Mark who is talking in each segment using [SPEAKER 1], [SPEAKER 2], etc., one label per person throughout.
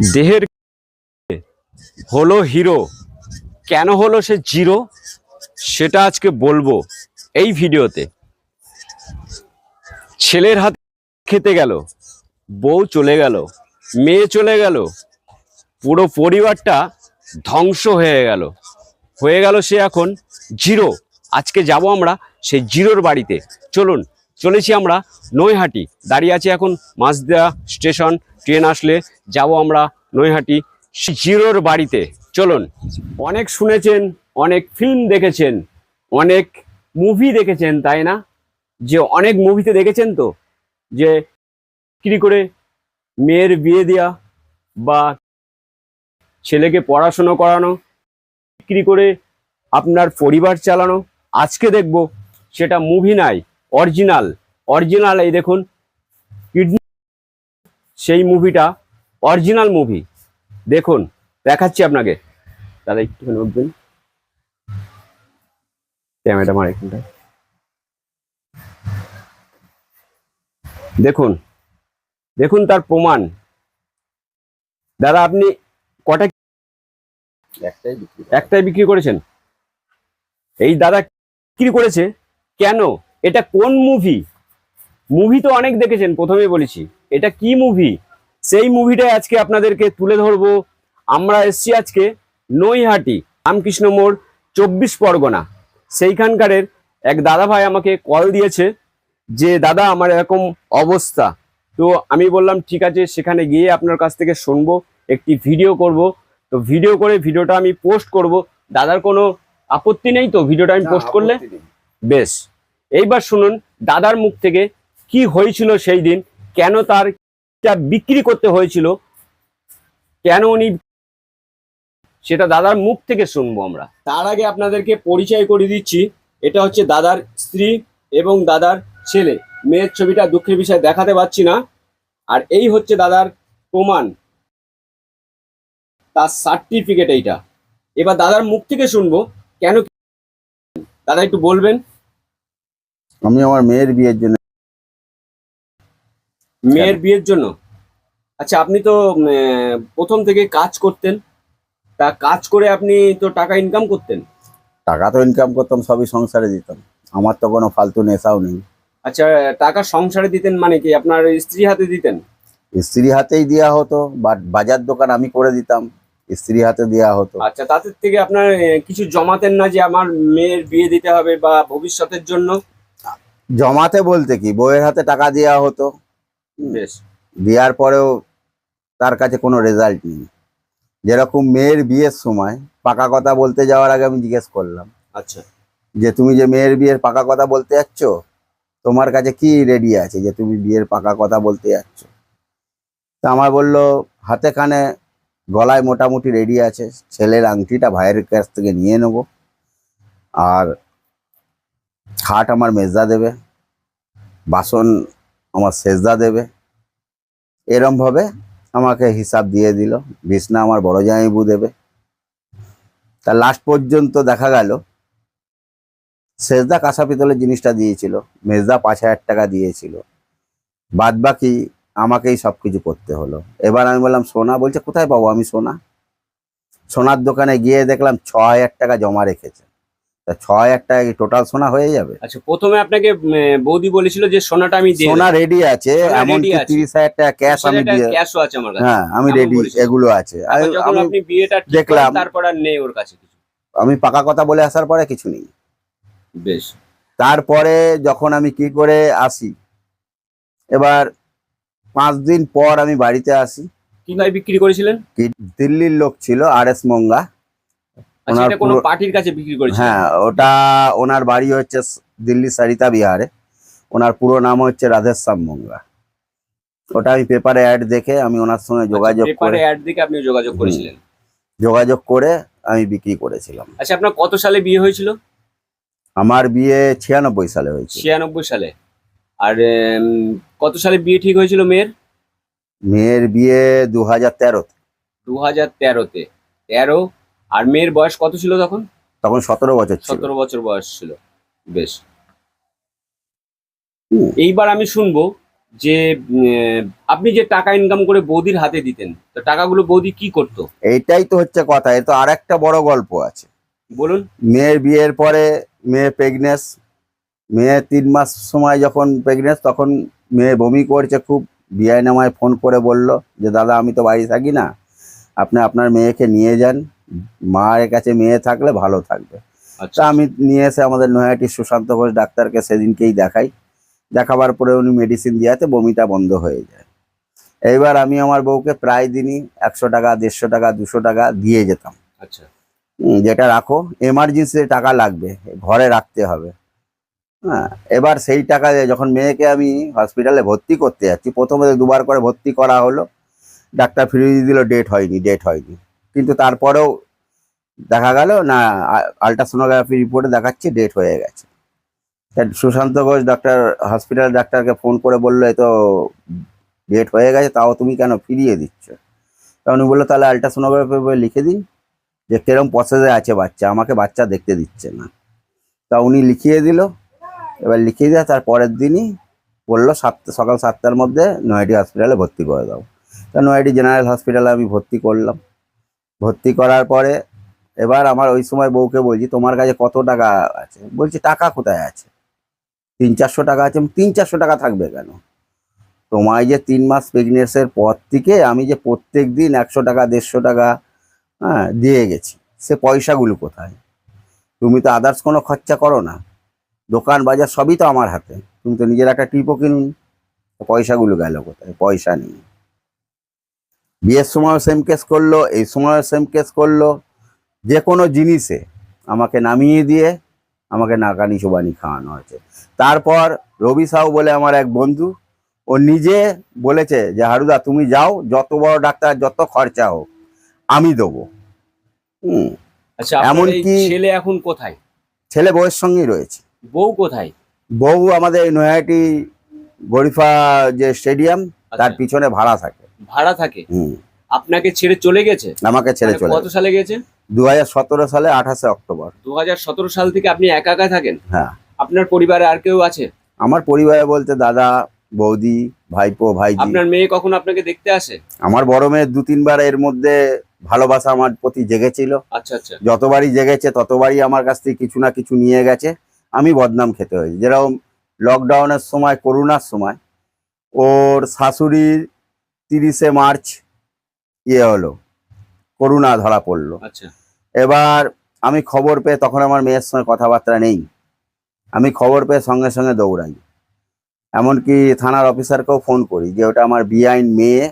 [SPEAKER 1] দেহের হলো হিরো। কেন হলো সে জিরো? সেটা আজকে বলব এই ভিডিওতে। ছেলের হাত খেতে গেল, বউ চলে গেল, মেয়ে চলে গেল, পুরো পরিবারটা ধ্বংস হয়ে গেল। হয়ে গেল সে এখন জিরো। আজকে যাব আমরা সেই জিরোর বাড়িতে। চলুন চলেছি আমরা নৈহাটি। দাঁড়িয়ে আছি এখন মাঝদা স্টেশন, ট্রেন আসলে যাব আমরা নৈহাটি জিরোর বাড়িতে। চলুন, অনেক শুনেছেন, অনেক ফিল্ম দেখেছেন, অনেক মুভি দেখেছেন, তাই না? যে অনেক মুভিতে দেখেছেন তো? যে বিক্রি করে মেয়ের বিয়ে দেওয়া বা ছেলেকে পড়াশুনো করানো, বিক্রি করে আপনার পরিবার চালানো, আজকে দেখব সেটা মুভি নাই। অরিজিনাল অরিজিনাল এই দেখুন কিডনি সেই মুভিটা অরিজিনাল মুভি। দেখুন দেখাচ্ছি আপনাকে। দাদা একটুখানি উঠবেন ক্যামেরাটা আমার এখানটায় দেখুন দেখুন তার প্রমাণ। দাদা আপনি কটা
[SPEAKER 2] একটাই বিক্রি
[SPEAKER 1] একটাই বিক্রি করেছেন? এই দাদা বিক্রি করেছে? কেন? এটা কোন মুভি মুভি তো অনেক দেখেছেন প্রথমেই বলেছি। এটা কি মুভি সেই মুভিটাই আজকে আপনাদেরকে তুলে ধরবো। আমরা এসছি আজকে নৈহাটি রামকৃষ্ণ মোড় চব্বিশ পরগনা। সেইখানকারের এক দাদা ভাই আমাকে কল দিয়েছে যে দাদা আমার এরকম অবস্থা। তো আমি বললাম ঠিক আছে সেখানে গিয়ে আপনার কাছ থেকে শুনব একটি ভিডিও করব। তো ভিডিও করে ভিডিওটা আমি পোস্ট করব। দাদার কোনো আপত্তি নেই তো? ভিডিওটা আমি পোস্ট করলে? বেশ। এইবার শুনুন, দাদার মুখ থেকে কি হয়েছিল সেই দিন, কেন তার বিক্রি করতে হয়েছিল, কেন উনি সেটা দাদার মুখ থেকে শুনব আমরা। তার আগে আপনাদেরকে পরিচয় করে দিচ্ছি, এটা হচ্ছে দাদার স্ত্রী এবং দাদার ছেলে। মেয়ের ছবিটা দুঃখের বিষয় দেখাতে পাচ্ছি না, আর এই হচ্ছে দাদার প্রমাণ। তার সার্টিফিকেট এইটা। এবার দাদার মুখ থেকে শুনব, কেন দাদা একটু বলবেন?
[SPEAKER 2] আমি আমার মেয়ের বিয়ের জন্য
[SPEAKER 1] মেয়ের বিয়ের জন্য? আচ্ছা আপনি তো প্রথম থেকে কাজ করতেন। তা কাজ করে আপনি তো টাকা ইনকাম করতেন।
[SPEAKER 2] টাকা তো ইনকাম করতাম সবই সংসারে দিতাম। আমার তো কোনো ফালতু নেশাও নেই।
[SPEAKER 1] আচ্ছা টাকা সংসারে দিতেন মানে কি? আপনার স্ত্রী হাতে দিতেন?
[SPEAKER 2] স্ত্রী হাতেই দেওয়া হতো বাট বাজার দোকান আমি করে দিতাম স্ত্রী হাতে দেওয়া হতো।
[SPEAKER 1] আচ্ছা তাদের থেকে আপনার কিছু জমাতেন না যে আমার মেয়ের বিয়ে দিতে হবে বা ভবিষ্যতের জন্য?
[SPEAKER 2] জমাতে বলতে কি? বইয়ের হাতে টাকা দেওয়া হতো।
[SPEAKER 1] বেশ।
[SPEAKER 2] দেওয়ার পরেও তার কাছে কোনো রেজাল্ট নেই। যেরকম মেয়ের বিয়ের সময় পাকা কথা বলতে যাওয়ার আগে আমি জিজ্ঞেস করলাম
[SPEAKER 1] আচ্ছা।
[SPEAKER 2] যে তুমি যে মেয়ের বিয়ের পাকা কথা বলতে যাচ্ছ তোমার কাছে কি রেডি আছে যে তুমি বিয়ের পাকা কথা বলতে যাচ্ছ? তা আমার বলল হাতে কানে গলায় মোটামুটি রেডি আছে ছেলের আংটিটা ভাইয়ের কাছ থেকে নিয়ে নেব। আর খাট আমার মেজদা দেবে, বাসন আমার সেজদা দেবে। এরমভাবে আমাকে হিসাব দিয়ে দিল, বিছনা আমার বড় জামাইবু দেবে। তা লাস্ট পর্যন্ত দেখা গেল, সেজদা কাঁসা পিতলের জিনিসটা দিয়েছিল, মেজদা পাঁচ হাজার টাকা দিয়েছিল। বাদ বাকি আমাকেই সব কিছু করতে হলো। এবার আমি বললাম, সোনা বলছে, কোথায় পাবো আমি সোনা? সোনার দোকানে গিয়ে দেখলাম ছ হাজার টাকা জমা রেখেছে। তা ছ হাজার টাকা টোটাল সোনা হয়ে যাবে?
[SPEAKER 1] আচ্ছা প্রথমে আপনাকে বৌদি বলেছিল যে সোনাটা আমি
[SPEAKER 2] সোনা রেডি আছে এমনকি তিরিশ হাজার টাকা ক্যাশ আমি দিয়ে
[SPEAKER 1] ক্যাশও আছে আমার কাছে।
[SPEAKER 2] হ্যাঁ আমি রেডি এগুলো আছে।
[SPEAKER 1] যখন আপনি বিয়েটা
[SPEAKER 2] দেখলাম।
[SPEAKER 1] তারপর আর নেই ওর কাছে কিছু।
[SPEAKER 2] আমি পাকা কথা বলে আসার পরে কিছু নেই।
[SPEAKER 1] বেশ।
[SPEAKER 2] তারপরে যখন আমি কি করে আসি এবার পাঁচ দিন পর আমি বাড়িতে আসি।
[SPEAKER 1] কি ভাই বিক্রি করেছিলেন?
[SPEAKER 2] কি দিল্লির লোক ছিল আর এস মঙ্গা।
[SPEAKER 1] আচ্ছা
[SPEAKER 2] ওনার
[SPEAKER 1] কোনো
[SPEAKER 2] পুরো-
[SPEAKER 1] পার্টির কাছে বিক্রি করেছিলেন
[SPEAKER 2] হ্যাঁ ওটা ওনার বাড়ি হচ্ছে দিল্লি সারিতা বিহারে। ওনার পুরো নাম হচ্ছে রাধেশ্যাম মঙ্গা ওটা আমি পেপারে অ্যাড দেখে আমি ওনার সঙ্গে যোগাযোগ করে
[SPEAKER 1] অ্যাড দিকে আপনি যোগাযোগ করেছিলেন।
[SPEAKER 2] যোগাযোগ করে আমি বিক্রি করেছিলাম।
[SPEAKER 1] আচ্ছা আপনার কত সালে বিয়ে হয়েছিল?
[SPEAKER 2] আমার বিয়ে ছিয়ানব্বই সালে হয়েছে
[SPEAKER 1] ছিয়ানব্বই সালে। আর কত সালে বিয়ে ঠিক হয়েছিল মেয়ের?
[SPEAKER 2] মেয়ের বিয়ে দু হাজার তেরোতে।
[SPEAKER 1] দু হাজার তেরোতে। তেরো আর মেয়ের বয়স কত ছিল তখন?
[SPEAKER 2] তখন সতেরো বছর
[SPEAKER 1] সতেরো বছর বয়স ছিল। বেশ। এইবার আমি শুনব যে আপনি যে টাকা ইনকাম করে বৌদির হাতে দিতেন তো টাকাগুলো বৌদি কি করতো?
[SPEAKER 2] এইটাই তো হচ্ছে কথা এ তো আর একটা বড় গল্প আছে।
[SPEAKER 1] বলুন।
[SPEAKER 2] মেয়ের বিয়ের পরে মেয়ে প্রেগনেন্স মেয়ে তিন মাস সময় যখন প্রেগনেন্স তখন মেয়ে বমি করছে খুব বিআই নামায় ফোন করে বলল যে দাদা আমি তো বাড়ি থাকি না। আপনি আপনার মেয়েকে নিয়ে যান। মায়ের কাছে মেয়ে থাকলে ভালো থাকবে। তা
[SPEAKER 1] আচ্ছা
[SPEAKER 2] আমি নিয়ে এসে আমাদের নয়াটির সুশান্ত ঘোষ ডাক্তারকে সেদিনকেই দেখাই। দেখাবার পরে উনি মেডিসিন দিয়াতে বমিটা বন্ধ হয়ে যায়। এইবার আমি আমার বউকে প্রায় দিনই একশো টাকা দেড়শো টাকা দুশো টাকা দিয়ে যেতাম।
[SPEAKER 1] আচ্ছা।
[SPEAKER 2] যেটা রাখো এমার্জেন্সি টাকা লাগবে ঘরে রাখতে হবে। হ্যাঁ এবার সেই টাকা দিয়ে যখন মেয়েকে আমি হসপিটালে ভর্তি করতে যাচ্ছি প্রথমে দুবার করে ভর্তি করা হলো। ডাক্তার ফিরিয়ে দিল ডেট হয়নি ডেট হয়নি। কিন্তু তারপরেও দেখা গেল, না আলট্রাসোনোগ্রাফি রিপোর্টে দেখাচ্ছে ডেট হয়ে গেছে। সুশান্ত ঘোষ ডাক্তার হসপিটাল ডাক্তারকে ফোন করে বলল এ তো ডেট হয়ে গেছে, তাও তুমি কেন ফিরিয়ে দিচ্ছ? তা উনি বলল, তাহলে আলট্রাসোনোগ্রাফি লিখে দিন, যে কিরম প্রসেসে আছে বাচ্চা, আমাকে বাচ্চা দেখতে দিচ্ছে না। তা উনি লিখিয়ে দিল। এবার লিখিয়ে দেওয়া, তার পরের দিনই বলল, সাতটা, সকাল সাতটার মধ্যে নয়টি হসপিটালে ভর্তি করে দাও। তা নয়টি জেনারেল হসপিটালে আমি ভর্তি করলাম। ভর্তি করার পরে এবার আমার ওই সময় বউকে বলছি, তোমার কাছে কত টাকা আছে? বলছি, টাকা কোথায় আছে? তিন চারশো টাকা আছে। তিন চারশো টাকা থাকবে কেন? তোমায় যে তিন মাস প্রেগনেন্সের পর থেকে আমি যে প্রত্যেক দিন একশো টাকা, দেড়শো টাকা হ্যাঁ দিয়ে গেছি, সে পয়সাগুলো কোথায়? তুমি তো আদার্স কোনো খরচা করো না। দোকান, বাজার সবই তো আমার হাতে। তুমি তো নিজের একটা টিপও কিনুন। পয়সাগুলো গেল কোথায়? পয়সা নেই। বিয়ের সময়ও সেম কেস করল এই সময়ও সেম কেস করল। যে কোনো জিনিসে আমাকে নামিয়ে দিয়ে আমাকে নাকানি চোবানি খাওয়ানো হয়েছে। তারপর রবি সাউ বলে আমার এক বন্ধু ও নিজে বলেছে যে হারুদা তুমি যাও যত বড় ডাক্তার যত খরচা হোক আমি দেবো। হুম।
[SPEAKER 1] আচ্ছা
[SPEAKER 2] এমনকি-
[SPEAKER 1] ছেলে এখন কোথায়?
[SPEAKER 2] ছেলে বউয়ের সঙ্গেই রয়েছে।
[SPEAKER 1] বউ কোথায়?
[SPEAKER 2] বউ আমাদের নয়াটি গরিফা যে স্টেডিয়াম তার
[SPEAKER 1] আচ্ছা,
[SPEAKER 2] পিছনে ভাড়া থাকে।
[SPEAKER 1] ভাড়া থাকে? আপনাকে ছেড়ে চলে গেছে?
[SPEAKER 2] আমাকে ছেড়ে
[SPEAKER 1] মানে
[SPEAKER 2] চলে
[SPEAKER 1] কত সালে গেছে?
[SPEAKER 2] দু সালে আঠাশে অক্টোবর।
[SPEAKER 1] দু হাজার সতেরো সাল থেকে আপনি একা একা থাকেন?
[SPEAKER 2] হ্যাঁ।
[SPEAKER 1] আপনার পরিবারে আর কেউ আছে?
[SPEAKER 2] আমার পরিবারে বলতে দাদা বৌদি ভাইপো ভাই
[SPEAKER 1] আপনার মেয়ে কখন আপনাকে দেখতে আসে?
[SPEAKER 2] আমার বড় মেয়ের দু তিনবার এর মধ্যে ভালোবাসা আমার প্রতি জেগেছিল।
[SPEAKER 1] আচ্ছা আচ্ছা।
[SPEAKER 2] যতবারই জেগেছে ততবারই আমার কাছ থেকে কিছু না কিছু নিয়ে গেছে। আমি বদনাম খেতে হয়েছি যেরকম লকডাউনের সময় করোনার সময় ওর শাশুড়ির তিরিশে মার্চ ইয়ে হলো করুণা ধরা পড়ল।
[SPEAKER 1] আচ্ছা।
[SPEAKER 2] এবার আমি খবর পেয়ে তখন আমার মেয়ের সঙ্গে কথাবার্তা নেই। আমি খবর পেয়ে সঙ্গে সঙ্গে দৌড়াই। এমনকি থানার অফিসারকেও ফোন করি যে ওটা আমার বিআইন মেয়ে।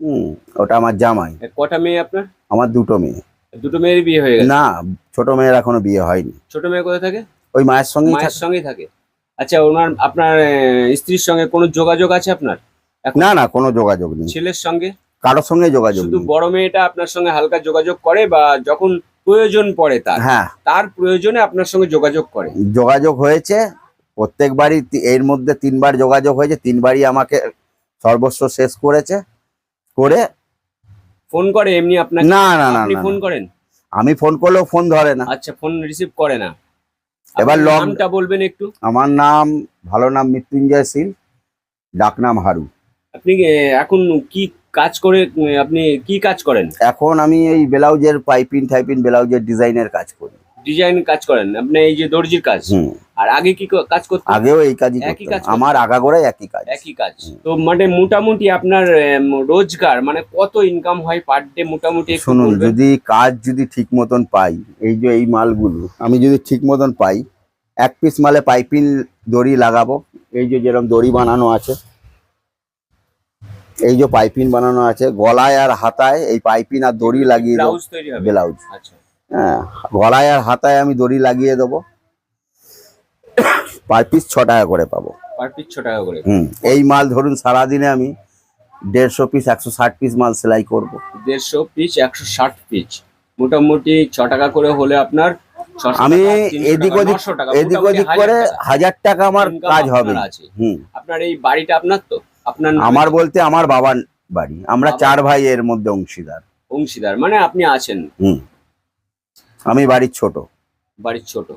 [SPEAKER 2] হুম ওটা আমার জামাই।
[SPEAKER 1] কটা মেয়ে আপনার?
[SPEAKER 2] আমার দুটো মেয়ে।
[SPEAKER 1] দুটো মেয়ের বিয়ে হয়ে গেছে?
[SPEAKER 2] না ছোট মেয়ের এখনও বিয়ে হয়নি।
[SPEAKER 1] ছোট মেয়ে কোথায় থাকে?
[SPEAKER 2] ওই মায়ের সঙ্গে
[SPEAKER 1] মায়ের সঙ্গেই থাকে। আচ্ছা ওনার আপনার স্ত্রীর সঙ্গে কোনো যোগাযোগ আছে আপনার?
[SPEAKER 2] না না কোনো যোগাযোগ নেই।
[SPEAKER 1] ছেলের সঙ্গে?
[SPEAKER 2] কারোর সঙ্গে যোগাযোগ
[SPEAKER 1] শুধু বড় মেয়েটা আপনার সঙ্গে হালকা যোগাযোগ করে বা যখন প্রয়োজন পড়ে তার?
[SPEAKER 2] হ্যাঁ।
[SPEAKER 1] তার প্রয়োজনে আপনার সঙ্গে যোগাযোগ করে?
[SPEAKER 2] যোগাযোগ হয়েছে প্রত্যেকবারই এর মধ্যে তিনবার যোগাযোগ হয়েছে তিনবারই আমাকে সর্বস্ব শেষ করেছে করে
[SPEAKER 1] ফোন করে এমনি আপনাকে?
[SPEAKER 2] না না না
[SPEAKER 1] ফোন করেন?
[SPEAKER 2] আমি ফোন করলেও ফোন ধরে না।
[SPEAKER 1] আচ্ছা ফোন রিসিভ করে না।
[SPEAKER 2] এবার
[SPEAKER 1] আপনার নামটা বলবেন একটু।
[SPEAKER 2] আমার নাম ভালো নাম মৃত্যুঞ্জয় সিং ডাকনাম হারু।
[SPEAKER 1] আপনি এখন কি কাজ করে আপনি কি কাজ করেন?
[SPEAKER 2] এখন আমি এই ব্লাউজের পাইপিং টাইপিং ব্লাউজের ডিজাইনের কাজ করি।
[SPEAKER 1] ডিজাইন কাজ করেন? আপনি এই যে দর্জির কাজ? আর আগে কি কাজ করতেন?
[SPEAKER 2] আগেও এই কাজই
[SPEAKER 1] একই কাজ?
[SPEAKER 2] আমার আগাগোড়াই একই কাজ।
[SPEAKER 1] একই কাজ। তো মানে মোটামুটি আপনার রোজগার মানে কত ইনকাম হয় পার ডে মোটামুটি
[SPEAKER 2] শুনুন যদি কাজ যদি ঠিক মতন পাই এই যে এই মালগুলো আমি যদি ঠিক মতন পাই এক পিস মালে পাইপিং দড়ি লাগাবো। এই যে যেরকম দড়ি বানানো আছে এই যে পাইপিন বানানো আছে গলায় আর হাতায় এই পাইপিন আর দড়ি লাগিয়ে দেবো।
[SPEAKER 1] ব্লাউজ আচ্ছা।
[SPEAKER 2] হ্যাঁ গলায় আর হাতায় আমি দড়ি লাগিয়ে দেবো। পার পিস ছ টাকা করে পাবো।
[SPEAKER 1] পার পিস ছ টাকা করে।
[SPEAKER 2] হুম এই মাল ধরুন সারাদিনে আমি দেড়শো পিস একশো ষাট পিস মাল সেলাই করব।
[SPEAKER 1] দেড়শো পিস একশো ষাট পিস। মোটামুটি ছ টাকা করে হলে আপনার
[SPEAKER 2] আমি এদিক ওদিক এদিক ওদিক করে হাজার টাকা আমার কাজ হবে।
[SPEAKER 1] আপনার এই বাড়িটা আপনার তো? আপনার
[SPEAKER 2] আমার বলতে আমার বাবার বাড়ি। আমরা চার ভাই এর মধ্যে অংশীদার।
[SPEAKER 1] অংশীদার মানে আপনি আছেন?
[SPEAKER 2] হুম। আমি বাড়ির ছোট।
[SPEAKER 1] বাড়ির ছোট।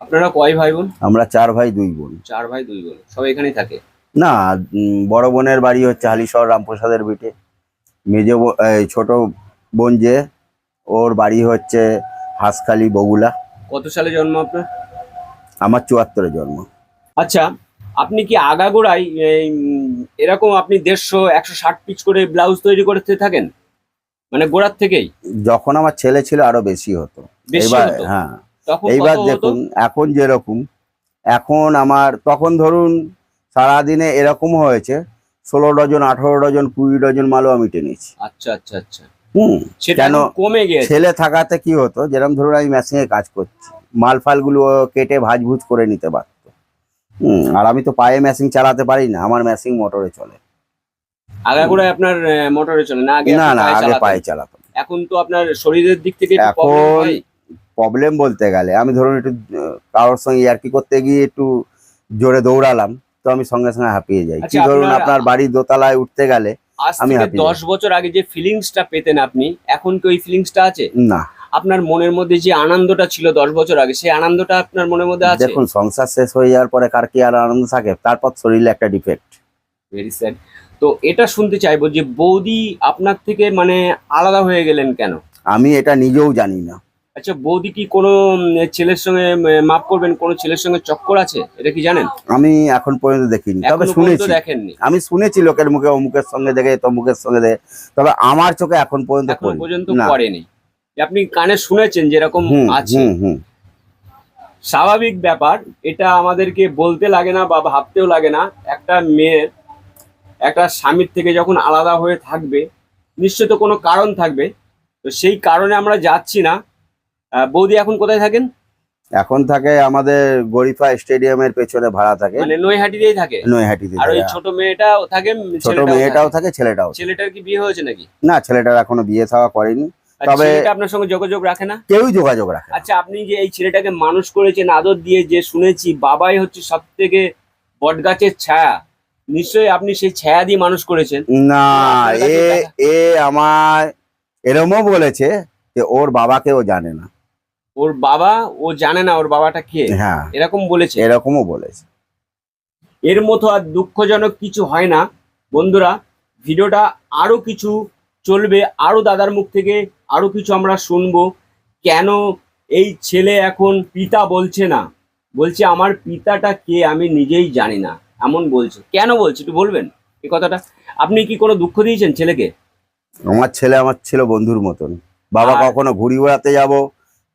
[SPEAKER 1] আপনারা কয় ভাই বোন?
[SPEAKER 2] আমরা চার ভাই দুই বোন।
[SPEAKER 1] চার ভাই দুই বোন সব এখানেই থাকে?
[SPEAKER 2] না বড় বোনের বাড়ি হচ্ছে হালিশহর রামপ্রসাদের বিটে। মেজ ছোট বোন যে ওর বাড়ি হচ্ছে হাঁসখালি বগুলা।
[SPEAKER 1] কত সালে জন্ম আপনার?
[SPEAKER 2] আমার চুয়াত্তরে জন্ম।
[SPEAKER 1] আচ্ছা আপনি কি আগাগোড়াই এরকম আপনি দেড়শো একশো ষাট পিচ করে ব্লাউজ তৈরি করতে থাকেন? মানে গোড়ার থেকেই?
[SPEAKER 2] যখন আমার ছেলে ছিল আরও বেশি হতো। এবার হ্যাঁ। এইবার দেখুন এখন যেরকম এখন আমার তখন ধরুন সারাদিনে এরকম হয়েছে ষোলো ডজন আঠারো ডজন কুড়ি ডজন মালও আমি টেনেছি।
[SPEAKER 1] আচ্ছা আচ্ছা আচ্ছা।
[SPEAKER 2] হুম কেন?
[SPEAKER 1] কমে গিয়েছে।
[SPEAKER 2] ছেলে থাকাতে কি হতো যেরকম ধরুন আমি মেশিনে কাজ করছি মাল ফালগুলো কেটে ভাজভুজ করে নিতে পারতো হুম আর আমি তো পায়ে মেশিন চালাতে পারি না আমার মেশিন মোটরে চলে।
[SPEAKER 1] আগাগোড়ায় আপনার মোটরে চলে না? আগে
[SPEAKER 2] না না আগে পায়ে চালাতাম।
[SPEAKER 1] এখন তো আপনার শরীরের দিক থেকে
[SPEAKER 2] এখন প্রবলেম বলতে গেলে আমি ধরুন একটু কারোর সঙ্গে ইয়ার্কি করতে গিয়ে একটু জোরে দৌড়ালাম তো আমি সঙ্গে সঙ্গে হাঁপিয়ে যাই। কি
[SPEAKER 1] আচ্ছা,
[SPEAKER 2] ধরুন
[SPEAKER 1] আপনার-
[SPEAKER 2] বাড়ির দোতলায় উঠতে গেলে আমি
[SPEAKER 1] দশ বছর আগে যে ফিলিংসটা পেতেন আপনি এখন কি ওই ফিলিংসটা আছে?
[SPEAKER 2] না।
[SPEAKER 1] আপনার মনের মধ্যে যে আনন্দটা ছিল দশ বছর আগে সেই আনন্দটা আপনার মনের মধ্যে আছে?
[SPEAKER 2] দেখুন সংসার শেষ হয়ে যাওয়ার পরে কার কি আর আনন্দ থাকে? তারপর শরীরে একটা ডিফেক্ট
[SPEAKER 1] ভেরি স্যাড তো এটা শুনতে চাইব যে বৌদি আপনার থেকে মানে আলাদা হয়ে গেলেন কেন?
[SPEAKER 2] আমি এটা নিজেও জানি না।
[SPEAKER 1] আচ্ছা বৌদি কি কোনো ছেলের সঙ্গে মাফ করবেন? কোনো ছেলের সঙ্গে চক্কর আছে? এটা কি জানেন?
[SPEAKER 2] আমি এখন পর্যন্ত দেখিনি। তবে শুনেছি।
[SPEAKER 1] দেখেননি?
[SPEAKER 2] আমি শুনেছি লোকের মুখে অমুকের সঙ্গে দেখে তমুকের সঙ্গে দেখে। তবে আমার চোখে এখন পর্যন্ত
[SPEAKER 1] পর্যন্ত করেনি আপনি কানে শুনেছেন যেরকম আছে। স্বাভাবিক ব্যাপার এটা আমাদেরকে বলতে লাগে না বা ভাবতেও লাগে না। একটা মেয়ের একটা স্বামীর থেকে যখন আলাদা হয়ে থাকবে নিশ্চয় তো কোনো কারণ থাকবে। তো সেই কারণে আমরা যাচ্ছি না। বৌদি এখন কোথায় থাকেন?
[SPEAKER 2] এখন থাকে আমাদের গরিফা স্টেডিয়ামের পেছনে ভাড়া থাকে।
[SPEAKER 1] মানে নৈহাটিতেই থাকে?
[SPEAKER 2] নৈহাটিতে
[SPEAKER 1] আর ওই ছোট মেয়েটাও থাকে?
[SPEAKER 2] ছোট মেয়েটাও
[SPEAKER 1] থাকে।
[SPEAKER 2] ছেলেটাও
[SPEAKER 1] ছেলেটার কি বিয়ে হয়েছে নাকি?
[SPEAKER 2] না ছেলেটার এখনও বিয়ে থাওয়া করেনি। তবে-
[SPEAKER 1] আপনার সঙ্গে যোগাযোগ রাখে না?
[SPEAKER 2] কেউই যোগাযোগ রাখে
[SPEAKER 1] আচ্ছা আপনি যে এই ছেলেটাকে মানুষ করেছেন আদর দিয়ে যে শুনেছি বাবাই হচ্ছে সব থেকে বটগাছের ছায়া। নিশ্চয়ই আপনি সেই ছায়া দিয়ে মানুষ করেছেন।
[SPEAKER 2] না এ এ আমার এরমও বলেছে যে ওর বাবাকেও জানে না।
[SPEAKER 1] ওর বাবা ও জানে না ওর বাবাটা কে?
[SPEAKER 2] হ্যাঁ।
[SPEAKER 1] এরকম বলেছে?
[SPEAKER 2] এরকমও বলেছে।
[SPEAKER 1] এর মতো আর দুঃখজনক কিছু হয় না। বন্ধুরা ভিডিওটা আরও কিছু চলবে আরও দাদার মুখ থেকে আরও কিছু আমরা শুনব। কেন এই ছেলে এখন পিতা বলছে না? বলছে আমার পিতাটা কে আমি নিজেই জানি না। এমন বলছে। কেন বলছে একটু বলবেন এই কথাটা? আপনি কি কোনো দুঃখ দিয়েছেন ছেলেকে?
[SPEAKER 2] আমার ছেলে আমার ছিল বন্ধুর মতন। বাবা কখনো ঘুড়ি উড়াতে যাব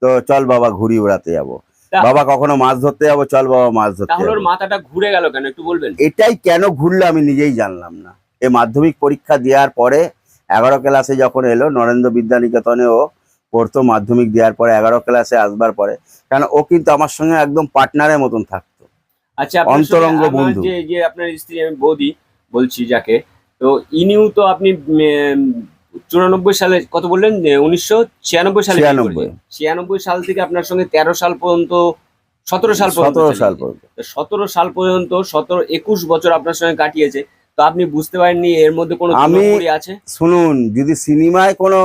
[SPEAKER 2] তো চল বাবা ঘুড়ি ওড়াতে যাব। বাবা কখনো মাছ ধরতে যাব চল বাবা মাছ ধরতে
[SPEAKER 1] তাহলে ওর মাথাটা ঘুরে গেল কেন? একটু বলবেন।
[SPEAKER 2] এটাই কেন ঘুরলো আমি নিজেই জানলাম না। এ মাধ্যমিক পরীক্ষা দেওয়ার পরে এগারো ক্লাসে যখন এলো নরেন্দ্র বিদ্যানিকেতনে ও পড়তো মাধ্যমিক দেওয়ার পরে এগারো ক্লাসে আসবার পরে। কারণ ও কিন্তু আমার সঙ্গে একদম পার্টনারের মতন থাকতো।
[SPEAKER 1] আচ্ছা
[SPEAKER 2] অন্তরঙ্গ বন্ধু।
[SPEAKER 1] যে আপনার স্ত্রী আমি বৌদি বলছি যাকে তো ইনিও তো আপনি চুরানব্বই সালে কত বললেন? উনিশশো ছিয়ানব্বই সালে বিয়ে
[SPEAKER 2] 96
[SPEAKER 1] করেছেন। ছিয়ানব্বই সাল থেকে আপনার সঙ্গে তেরো সাল পর্যন্ত সতেরো সাল পর্যন্ত
[SPEAKER 2] সতেরো সাল পর্যন্ত।
[SPEAKER 1] সতেরো সাল পর্যন্ত সতেরো একুশ বছর আপনার সঙ্গে কাটিয়েছে। তো আপনি বুঝতে পারেননি এর মধ্যে কোনো
[SPEAKER 2] আমি-
[SPEAKER 1] আছে?
[SPEAKER 2] শুনুন যদি সিনেমায় কোনো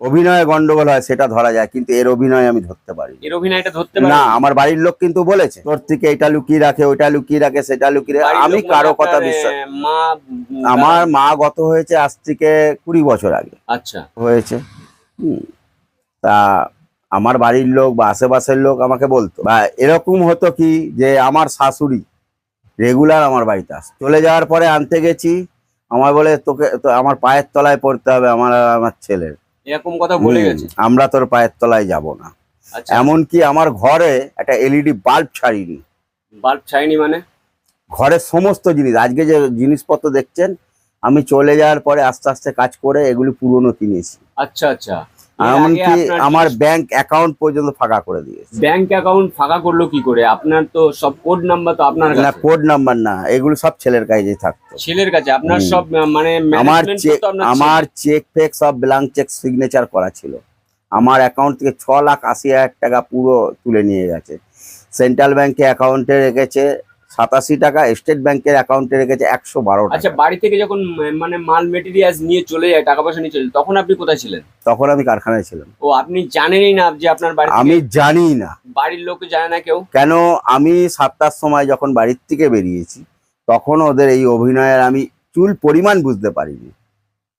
[SPEAKER 2] অভিনয়ে গন্ডগোল হয় সেটা ধরা যায় কিন্তু এর অভিনয় আমি ধরতে পারি
[SPEAKER 1] এর অভিনয়টা ধরতে
[SPEAKER 2] না আমার বাড়ির লোক কিন্তু বলেছে তোর থেকে এটা লুকিয়ে রাখে ওইটা লুকিয়ে রাখে সেটা লুকিয়ে রাখে আমি কারও কথা বিশ্বাস
[SPEAKER 1] মা
[SPEAKER 2] আমার মা গত হয়েছে আজ থেকে কুড়ি বছর আগে।
[SPEAKER 1] আচ্ছা।
[SPEAKER 2] হয়েছে তা আমার বাড়ির লোক বা আশেপাশের লোক আমাকে বলতো বা এরকম হতো কি যে আমার শাশুড়ি রেগুলার আমার বাড়িতে আস। চলে যাওয়ার পরে আনতে গেছি। আমার বলে তোকে তো আমার পায়ের তলায় পড়তে হবে আমার আর আমার ছেলের।
[SPEAKER 1] এরকম কথা বলে গেছে?
[SPEAKER 2] আমরা তোর পায়ের তলায় যাব না।
[SPEAKER 1] আচ্ছা।
[SPEAKER 2] এমনকি আমার ঘরে একটা এলইডি বাল্ব ছাড়িনি।
[SPEAKER 1] বাল্ব ছাড়িনি মানে?
[SPEAKER 2] ঘরের সমস্ত জিনিস আজকে যে জিনিসপত্র দেখছেন আমি চলে যাওয়ার পরে আস্তে আস্তে কাজ করে এগুলি পুরনো কিনেছি।
[SPEAKER 1] আচ্ছা আচ্ছা।
[SPEAKER 2] এমনকি আমার ব্যাংক অ্যাকাউন্ট পর্যন্ত ফাঁকা করে দিয়েছে।
[SPEAKER 1] ব্যাংক অ্যাকাউন্ট ফাঁকা করল কি করে? আপনার তো সব কোড নাম্বার তো আপনার
[SPEAKER 2] না কোড নাম্বার না এগুলো সব ছেলের কাছে থাকতো।
[SPEAKER 1] ছেলের কাছে। আপনার সব মানে
[SPEAKER 2] আমার চেক আমার চেক ফেক সব ব্ল্যাঙ্ক চেক সিগনেচার করা ছিল। আমার অ্যাকাউন্ট থেকে ছ লাখ আশি হাজার টাকা পুরো তুলে নিয়ে গেছে। সেন্ট্রাল ব্যাংকে অ্যাকাউন্টে রেখেছে। সাতাশি টাকা স্টেট ব্যাংকের অ্যাকাউন্টে রেখেছে একশো বারো
[SPEAKER 1] আচ্ছা বাড়ি থেকে যখন মানে মাল মেটেরিয়ালস নিয়ে চলে যায় টাকা পয়সা নিয়ে চলে তখন আপনি কোথায় ছিলেন?
[SPEAKER 2] তখন আমি কারখানায় ছিলাম।
[SPEAKER 1] ও আপনি জানেনই না যে আপনার বাড়ি
[SPEAKER 2] আমি জানি না।
[SPEAKER 1] বাড়ির লোক জানে না কেউ?
[SPEAKER 2] কেন? আমি সাতটার সময় যখন বাড়ির থেকে বেরিয়েছি তখন ওদের এই অভিনয়ের আমি চুল পরিমাণ বুঝতে পারিনি।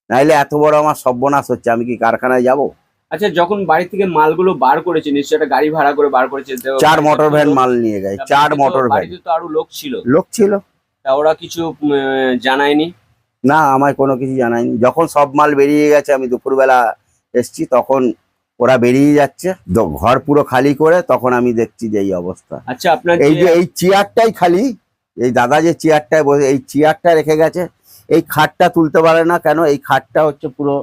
[SPEAKER 2] নাইলে এত বড় আমার সর্বনাশ হচ্ছে আমি কি কারখানায় যাব?
[SPEAKER 1] আচ্ছা যখন বাড়ি থেকে মালগুলো বার করেছে নিশ্চয়ই একটা গাড়ি ভাড়া করে বার করেছে
[SPEAKER 2] চার মোটর ভ্যান মাল নিয়ে গেছে চার মোটর ভ্যান
[SPEAKER 1] তো আরও লোক ছিল।
[SPEAKER 2] লোক ছিল।
[SPEAKER 1] তা ওরা কিছু জানায়নি?
[SPEAKER 2] না আমায় কোনো কিছু জানায়নি। যখন সব মাল বেরিয়ে গেছে আমি দুপুরবেলা এসছি তখন ওরা বেরিয়ে যাচ্ছে ঘর পুরো খালি করে তখন আমি দেখছি যে এই অবস্থা।
[SPEAKER 1] আচ্ছা আপনার
[SPEAKER 2] এই যে
[SPEAKER 1] যে
[SPEAKER 2] এই চেয়ারটাই খালি এই দাদা যে চেয়ারটায় বসে এই চেয়ারটা রেখে গেছে এই খাটটা তুলতে পারে না কেন এই খাটটা হচ্ছে পুরো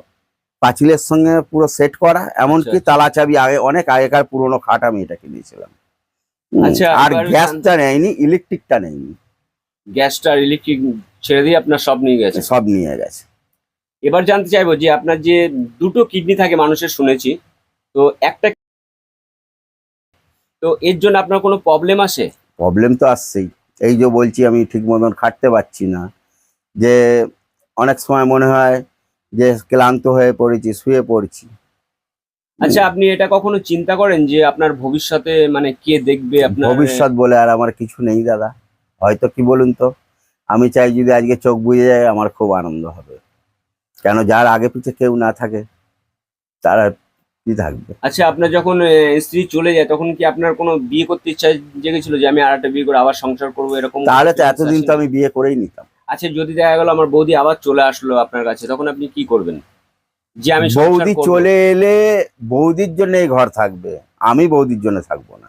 [SPEAKER 2] পাঁচিলের সঙ্গে পুরো সেট করা এমনকি
[SPEAKER 1] আচ্ছা।
[SPEAKER 2] তালা চাবি আগে অনেক আগেকার পুরোনো খাট আমি এটা কিনেছিলাম।
[SPEAKER 1] আচ্ছা,
[SPEAKER 2] আর গ্যাসটা নেয়নি ইলেকট্রিকটা নেয়নি।
[SPEAKER 1] গ্যাসটা আর ইলেকট্রিক ছেড়ে দিয়ে আপনার সব নিয়ে গেছে?
[SPEAKER 2] সব নিয়ে গেছে।
[SPEAKER 1] এবার জানতে চাইব যে আপনার যে দুটো কিডনি থাকে মানুষের শুনেছি তো একটা তো এর জন্য আপনার কোনো প্রবলেম আসে?
[SPEAKER 2] প্রবলেম তো আসছেই। এই যে বলছি আমি ঠিক মতন খাটতে পারছি না। যে অনেক সময় মনে হয় যে ক্লান্ত হয়ে পড়েছি শুয়ে পড়ছি।
[SPEAKER 1] আচ্ছা আপনি এটা কখনো চিন্তা করেন যে আপনার ভবিষ্যতে মানে কে দেখবে আপনার?
[SPEAKER 2] ভবিষ্যৎ বলে আর আমার কিছু নেই দাদা। হয়তো কি বলুন তো? আমি চাই যদি আজকে চোখ বুঝে যায় আমার খুব আনন্দ হবে। কেন যার আগে পিছে কেউ না থাকে তারা কি থাকবে?
[SPEAKER 1] আচ্ছা আপনার যখন স্ত্রী চলে যায় তখন কি আপনার কোনো বিয়ে করতে ইচ্ছা জেগেছিল যে আমি আর একটা বিয়ে করে আবার সংসার করব এরকম
[SPEAKER 2] তাহলে তো এতদিন তো আমি বিয়ে করেই নিতাম।
[SPEAKER 1] আচ্ছা যদি দেখা গেল আমার বৌদি আবার চলে আসলো আপনার কাছে তখন আপনি কি করবেন? যে আমি
[SPEAKER 2] বৌদি চলে এলে বৌদির জন্য এই ঘর থাকবে আমি বৌদির জন্য থাকব না।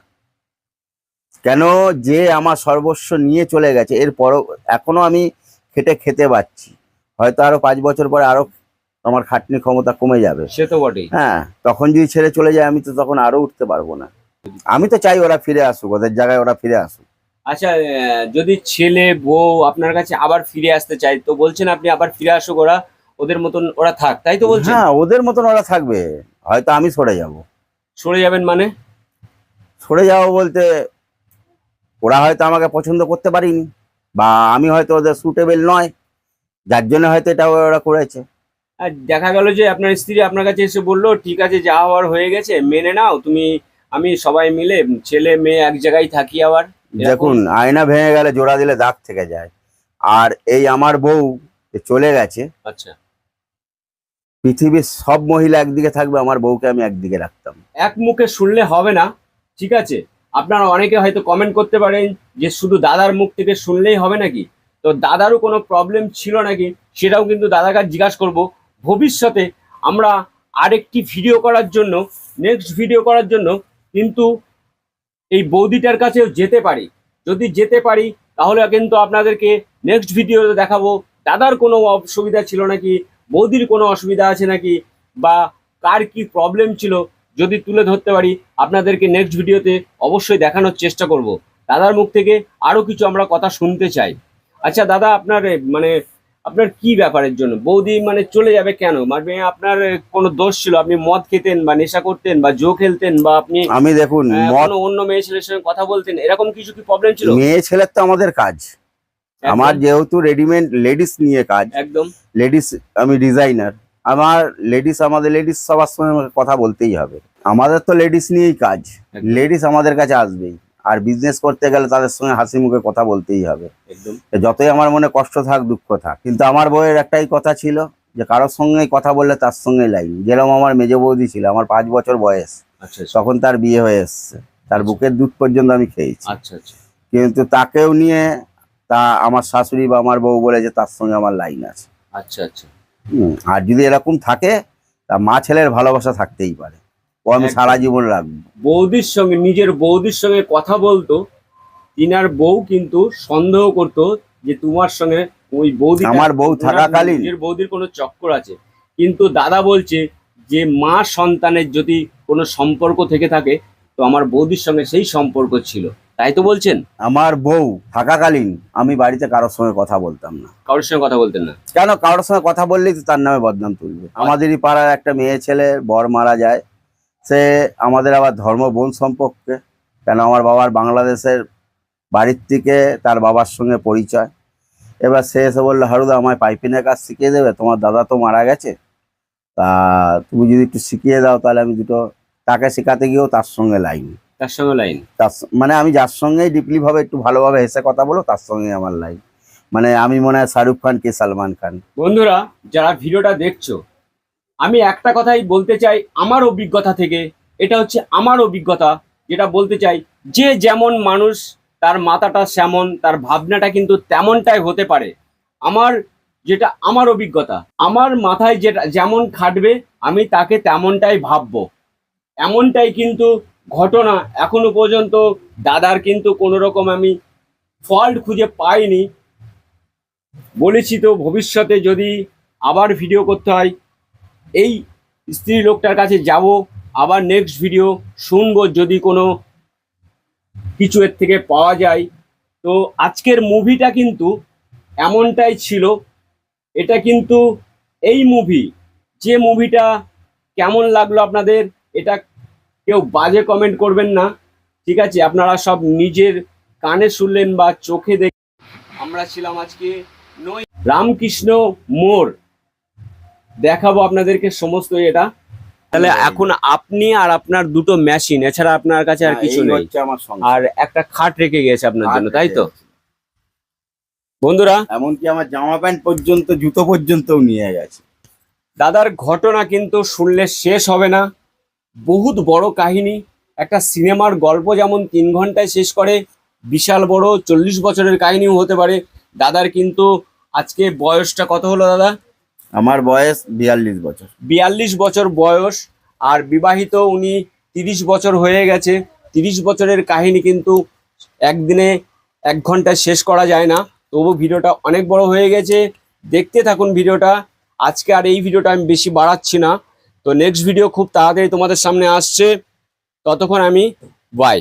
[SPEAKER 2] কেন? যে আমার সর্বস্ব নিয়ে চলে গেছে এরপরও এখনও আমি খেটে খেতে পাচ্ছি। হয়তো আরও পাঁচ বছর পরে আরও আমার খাটনি ক্ষমতা কমে যাবে।
[SPEAKER 1] সে তো বটেই।
[SPEAKER 2] হ্যাঁ তখন যদি ছেড়ে চলে যায় আমি তো তখন আরও উঠতে পারব না। আমি তো চাই ওরা ফিরে আসুক ওদের জায়গায় ওরা ফিরে আসুক।
[SPEAKER 1] আচ্ছা যদি ছেলে বউ আপনার কাছে আবার ফিরে আসতে চায় তো বলছেন আপনি আবার ফিরে আসুক ওরা ওদের মতন ওরা থাক তাই তো বলছেন?
[SPEAKER 2] হ্যাঁ ওদের মতন ওরা থাকবে হয়তো আমি সরে যাব।
[SPEAKER 1] সরে যাবেন মানে?
[SPEAKER 2] সরে যাব বলতে ওরা হয়তো আমাকে পছন্দ করতে পারিনি বা আমি হয়তো ওদের সুটেবল নয় যার জন্য হয়তো এটা ওরা করেছে।
[SPEAKER 1] আর দেখা গেল যে আপনার স্ত্রী আপনার কাছে এসে বলল ঠিক আছে যা হওয়ার হয়ে গেছে মেনে নাও তুমি আমি সবাই মিলে ছেলে মেয়ে এক জায়গায় থাকি আবার?
[SPEAKER 2] দেখুন আয়না ভেঙে গেলে জোড়া দিলে দাগ থেকে যায়। আর এই আমার বউ চলে গেছে
[SPEAKER 1] আচ্ছা।
[SPEAKER 2] পৃথিবীর সব মহিলা একদিকে থাকবে আমার বউকে আমি একদিকে রাখতাম।
[SPEAKER 1] এক মুখে শুনলে হবে না ঠিক আছে? আপনারা অনেকে হয়তো কমেন্ট করতে পারেন যে শুধু দাদার মুখ থেকে শুনলেই হবে নাকি? তো দাদারও কোনো প্রবলেম ছিল নাকি? সেটাও কিন্তু দাদাকে জিজ্ঞাসা করব। ভবিষ্যতে আমরা আরেকটি ভিডিও করার জন্য নেক্সট ভিডিও করার জন্য কিন্তু এই বৌদিটার কাছেও যেতে পারি। যদি যেতে পারি, তাহলে কিন্তু আপনাদেরকে নেক্সট ভিডিওতে দেখাবো। দাদার কোনো অসুবিধা ছিল নাকি? বৌদির কোনো অসুবিধা আছে নাকি? বা কার কি প্রবলেম ছিল? যদি তুলে ধরতে পারি, আপনাদেরকে নেক্সট ভিডিওতে অবশ্যই দেখানোর চেষ্টা করব। দাদার মুখ থেকে আরও কিছু আমরা কথা শুনতে চাই। আচ্ছা দাদা, আপনার মানে আপনার কি ব্যাপারের জন্য? বৌদি মানে চলে যাবে কেন? মানে আপনার কোনো দোষ ছিল? আপনি মদ খেতেন বা নেশা করতেন বা জো খেলতেন বা আপনি
[SPEAKER 2] আমি দেখুন
[SPEAKER 1] অন্য মেয়ে ছেলের সঙ্গে কথা বলতেন? এরকম কিছু কি প্রবলেম ছিল?
[SPEAKER 2] মেয়ে ছেলের তো আমাদের কাজ। আমার যেহেতু রেডিমেড লেডিস নিয়ে কাজ
[SPEAKER 1] একদম।
[SPEAKER 2] লেডিস আমি ডিজাইনার আমার লেডিস আমাদের লেডিস সবার সঙ্গে কথা বলতেই হবে। আমাদের তো লেডিস নিয়েই কাজ। লেডিস আমাদের কাছে আসবেই। আর বিজনেস করতে গেলে তাদের সঙ্গে হাসি মুখে কথা বলতেই হবে।
[SPEAKER 1] একদম।
[SPEAKER 2] যতই আমার মনে কষ্ট থাক দুঃখ থাক কিন্তু আমার বইয়ের একটাই কথা ছিল যে কারোর সঙ্গেই কথা বললে তার সঙ্গে লাইন যেরকম আমার মেজ বৌদি ছিল আমার পাঁচ বছর বয়স
[SPEAKER 1] আচ্ছা আচ্ছা।
[SPEAKER 2] তখন তার বিয়ে হয়ে এসছে। তার বুকের দুধ পর্যন্ত আমি খেয়েছি।
[SPEAKER 1] আচ্ছা আচ্ছা।
[SPEAKER 2] কিন্তু তাকেও নিয়ে তা আমার শাশুড়ি বা আমার বউ বলে যে তার সঙ্গে আমার লাইন আছে।
[SPEAKER 1] আচ্ছা আচ্ছা।
[SPEAKER 2] হুম, আর যদি এরকম থাকে তা মা ছেলের ভালোবাসা থাকতেই পারে। ও আমি সারা জীবন রাখব
[SPEAKER 1] বৌদির সঙ্গে নিজের বৌদির সঙ্গে কথা বলতো তিনার বউ কিন্তু সন্দেহ করতো যে তোমার সঙ্গে ওই বৌদি
[SPEAKER 2] আমার বউ থাকাকালীন।
[SPEAKER 1] নিজের বৌদির কোনো চক্কর আছে। কিন্তু দাদা বলছে যে মা সন্তানের যদি কোনো সম্পর্ক থেকে থাকে তো আমার বৌদির সঙ্গে সেই সম্পর্ক ছিল। তাই তো বলছেন?
[SPEAKER 2] আমার বউ থাকাকালীন আমি বাড়িতে কারোর সঙ্গে কথা বলতাম না।
[SPEAKER 1] কারোর সঙ্গে কথা বলতেন না?
[SPEAKER 2] কেন? কারোর সঙ্গে কথা বললেই তো তার নামে বদনাম তুলবে। আমাদেরই পাড়ার একটা মেয়ে ছেলে বর মারা যায়। সে আমাদের আবার ধর্ম বোন সম্পর্কে কেন আমার বাবার বাংলাদেশের বাড়ির থেকে তার বাবার সঙ্গে পরিচয়। এবার সে এসে বলল হারুদা আমায় পাইপিনের কাজ শিখিয়ে দেবে? তোমার দাদা তো মারা গেছে। তা তুমি যদি একটু শিখিয়ে দাও তাহলে আমি দুটো তাকে শেখাতে গিয়েও তার সঙ্গে লাইন
[SPEAKER 1] তার সঙ্গে লাইন
[SPEAKER 2] তার মানে আমি যার সঙ্গেই ডিপলিভাবে একটু ভালোভাবে হেসে কথা বলো তার সঙ্গে আমার লাইন মানে আমি মনে হয় শাহরুখ খান কে সালমান খান।
[SPEAKER 1] বন্ধুরা যারা ভিডিওটা দেখছ আমি একটা কথাই বলতে চাই আমার অভিজ্ঞতা থেকে। এটা হচ্ছে আমার অভিজ্ঞতা, যেটা বলতে চাই যে যেমন মানুষ, তার মাথাটা সেমন, তার ভাবনাটা কিন্তু তেমনটাই হতে পারে। আমার যেটা, আমার অভিজ্ঞতা, আমার মাথায় যেটা, যেমন খাটবে, আমি তাকে তেমনটাই ভাববো। এমনটাই কিন্তু ঘটনা এখনও পর্যন্ত দাদার কিন্তু কোনো রকম আমি ফল্ট খুঁজে পাইনি। বলেছি তো ভবিষ্যতে যদি আবার ভিডিও করতে হয় এই স্ত্রী লোকটার কাছে যাব, আবার নেক্সট ভিডিও শুনব যদি কোনো কিছু এর থেকে পাওয়া যায়। তো আজকের মুভিটা কিন্তু এমনটাই ছিল, এটা কিন্তু এই মুভি যে মুভিটা কেমন লাগল আপনাদের, এটা কেউ বাজে কমেন্ট করবেন না। ঠিক আছে, আপনারা সব নিজের কানে শুনলেন বা চোখে দেখ আমরা ছিলাম আজকে নই রামকৃষ্ণ মোড়। দেখাবো আপনাদেরকে সমস্ত এটা। তাহলে এখন আপনি আর আপনার দুটো মেশিন এছাড়া আপনার কাছে আর
[SPEAKER 2] হ্যাঁ,
[SPEAKER 1] কিছু নেই। আর একটা খাট রেখে গেছে আপনার জন্য তাই তো? বন্ধুরা
[SPEAKER 2] এমনকি আমার জামা প্যান্ট পর্যন্ত জুতো পর্যন্তও নিয়ে গেছে।
[SPEAKER 1] দাদার ঘটনা কিন্তু শুনলে শেষ হবে না। বহুত বড় কাহিনী। একটা সিনেমার গল্প যেমন তিন ঘন্টায় শেষ করে বিশাল বড় চল্লিশ বছরের কাহিনীও হতে পারে। দাদার কিন্তু আজকে বয়সটা কত হলো দাদা?
[SPEAKER 2] আমার বয়স বিয়াল্লিশ বছর।
[SPEAKER 1] বিয়াল্লিশ বছর বয়স, আর বিবাহিত উনি তিরিশ বছর হয়ে গেছে। তিরিশ বছরের কাহিনী কিন্তু একদিনে এক ঘন্টায় শেষ করা যায় না। তবু ভিডিওটা অনেক বড় হয়ে গেছে। দেখতে থাকুন ভিডিওটা। আজকে আর এই ভিডিওটা আমি বেশি বাড়াচ্ছি না। তো নেক্সট ভিডিও খুব তাড়াতাড়ি তোমাদের সামনে আসছে। ততক্ষণ আমি বাই